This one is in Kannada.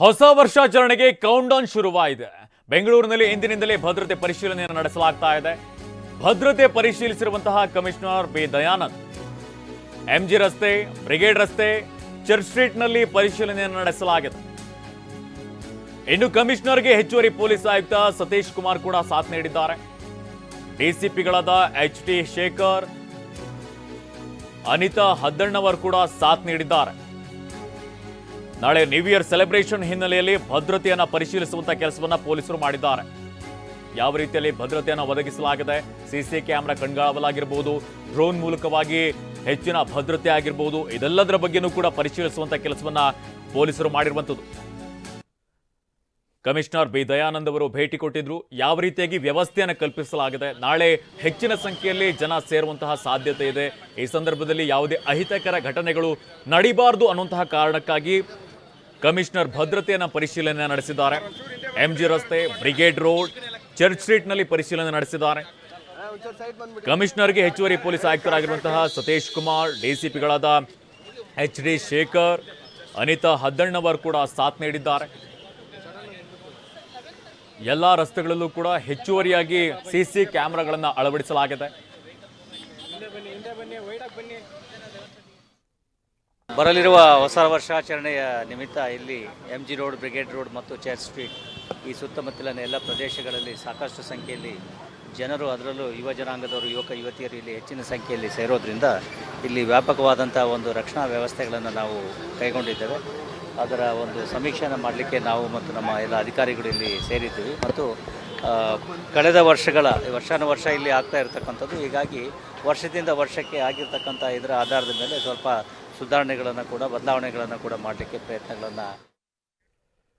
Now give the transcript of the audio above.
ಹೊಸ ವರ್ಷಾಚರಣೆಗೆ ಕೌಂಟ್ ಡೌನ್ ಶುರುವಾಗಿದೆ. ಬೆಂಗಳೂರಿನಲ್ಲಿ ಇಂದಿನಿಂದಲೇ ಭದ್ರತೆ ಪರಿಶೀಲನೆಯನ್ನು ನಡೆಸಲಾಗ್ತಾ ಇದೆ. ಭದ್ರತೆ ಪರಿಶೀಲಿಸಿರುವಂತಹ ಕಮಿಷನರ್ ಬಿ. ದಯಾನಂದ್. ಎಂಜಿ ರಸ್ತೆ, ಬ್ರಿಗೇಡ್ ರಸ್ತೆ, ಚರ್ಚ್ ಸ್ಟ್ರೀಟ್ನಲ್ಲಿ ಪರಿಶೀಲನೆಯನ್ನು ನಡೆಸಲಾಗಿದೆ. ಇನ್ನು ಕಮಿಷನರ್ಗೆ ಹೆಚ್ಚುವರಿ ಪೊಲೀಸ್ ಆಯುಕ್ತ ಸತೀಶ್ ಕುಮಾರ್ ಕೂಡ ಸಾಥ್ ನೀಡಿದ್ದಾರೆ. ಡಿಸಿಪಿಗಳಾದ ಎಚ್ ಟಿ ಶೇಖರ್, ಅನಿತಾ ಹದ್ದಣ್ಣವರ್ ಕೂಡ ಸಾಥ್ ನೀಡಿದ್ದಾರೆ. ನಾಳೆ ನ್ಯೂ ಇಯರ್ ಸೆಲೆಬ್ರೇಷನ್ ಹಿನ್ನೆಲೆಯಲ್ಲಿ ಭದ್ರತೆಯನ್ನು ಪರಿಶೀಲಿಸುವಂತಹ ಕೆಲಸವನ್ನು ಪೊಲೀಸರು ಮಾಡಿದ್ದಾರೆ. ಯಾವ ರೀತಿಯಲ್ಲಿ ಭದ್ರತೆಯನ್ನು ಒದಗಿಸಲಾಗಿದೆ? ಸಿಸಿ ಕ್ಯಾಮೆರಾ ಕಣ್ಗಾವಲಾಗಿರ್ಬೋದು, ಡ್ರೋನ್ ಮೂಲಕವಾಗಿ ಹೆಚ್ಚಿನ ಭದ್ರತೆ ಆಗಿರ್ಬೋದು, ಇದೆಲ್ಲದರ ಬಗ್ಗೆನೂ ಕೂಡ ಪರಿಶೀಲಿಸುವಂತಹ ಕೆಲಸವನ್ನ ಪೊಲೀಸರು ಮಾಡಿರುವಂಥದ್ದು. ಕಮಿಷನರ್ ಬಿ ದಯಾನಂದ್ ಅವರು ಭೇಟಿ ಕೊಟ್ಟಿದ್ರು, ಯಾವ ರೀತಿಯಾಗಿ ವ್ಯವಸ್ಥೆಯನ್ನು ಕಲ್ಪಿಸಲಾಗಿದೆ? ನಾಳೆ ಹೆಚ್ಚಿನ ಸಂಖ್ಯೆಯಲ್ಲಿ ಜನ ಸೇರುವಂತಹ ಸಾಧ್ಯತೆ ಇದೆ. ಈ ಸಂದರ್ಭದಲ್ಲಿ ಯಾವುದೇ ಅಹಿತಕರ ಘಟನೆಗಳು ನಡಿಬಾರದು ಅನ್ನುವಂತಹ ಕಾರಣಕ್ಕಾಗಿ ಕಮಿಷನರ್ ಭದ್ರತೆಯನ್ನು ಪರಿಶೀಲನೆ ನಡೆಸಿದ್ದಾರೆ. ಎಂಜಿ ರಸ್ತೆ ಬ್ರಿಗೇಡ್ ರೋಡ್ ಚರ್ಚ್ ಸ್ಟ್ರೀಟ್ನಲ್ಲಿ ಪರಿಶೀಲನೆ ನಡೆಸಿದ್ದಾರೆ. ಕಮಿಷನರ್ಗೆ ಹೆಚ್ಚುವರಿ ಪೊಲೀಸ್ ಆಯುಕ್ತರಾಗಿರುವಂತಹ ಸತೀಶ್ ಕುಮಾರ್, ಡಿಸಿಪಿಗಳಾದ ಎಚ್ ಡಿ ಶೇಖರ್, ಅನಿತಾ ಹದ್ದಣ್ಣವರ್ ಕೂಡ ಸಾಥ್ ನೀಡಿದ್ದಾರೆ. ಎಲ್ಲ ರಸ್ತೆಗಳಲ್ಲೂ ಕೂಡ ಹೆಚ್ಚುವರಿಯಾಗಿ ಸಿಸಿ ಕ್ಯಾಮೆರಾಗಳನ್ನು ಅಳವಡಿಸಲಾಗಿದೆ. ಬರಲಿರುವ ಹೊಸ ವರ್ಷಾಚರಣೆಯ ನಿಮಿತ್ತ ಇಲ್ಲಿ M G road Brigade road ಮತ್ತು ಚರ್ಚ್ ಸ್ಟ್ರೀಟ್ ಈ ಸುತ್ತಮುತ್ತಲಿನ ಎಲ್ಲ ಪ್ರದೇಶಗಳಲ್ಲಿ ಸಾಕಷ್ಟು ಸಂಖ್ಯೆಯಲ್ಲಿ ಜನರು, ಅದರಲ್ಲೂ ಯುವ ಜನಾಂಗದವರು, ಯುವಕ, ಯುವತಿಯರು ಇಲ್ಲಿ ಹೆಚ್ಚಿನ ಸಂಖ್ಯೆಯಲ್ಲಿ ಸೇರೋದ್ರಿಂದ ಇಲ್ಲಿ ವ್ಯಾಪಕವಾದಂಥ ಒಂದು ರಕ್ಷಣಾ ವ್ಯವಸ್ಥೆಗಳನ್ನು ನಾವು ಕೈಗೊಂಡಿದ್ದೇವೆ. ಅದರ ಒಂದು ಸಮೀಕ್ಷೆಯನ್ನು ಮಾಡಲಿಕ್ಕೆ ನಾವು ಮತ್ತು ನಮ್ಮ ಎಲ್ಲ ಅಧಿಕಾರಿಗಳು ಇಲ್ಲಿ ಸೇರಿದ್ದೀವಿ. ಮತ್ತು ಕಳೆದ ವರ್ಷಗಳ, ವರ್ಷಾನು ವರ್ಷ ಇಲ್ಲಿ ಆಗ್ತಾ ಇರತಕ್ಕಂಥದ್ದು. ಹೀಗಾಗಿ ವರ್ಷದಿಂದ ವರ್ಷಕ್ಕೆ ಆಗಿರ್ತಕ್ಕಂಥ ಇದರ ಆಧಾರದ ಮೇಲೆ ಸ್ವಲ್ಪ ಸುಧಾರಣೆಗಳನ್ನು ಕೂಡ ಬದಲಾವಣೆಗಳನ್ನು ಕೂಡ ಮಾಡಲಿಕ್ಕೆ ಪ್ರಯತ್ನಗಳನ್ನು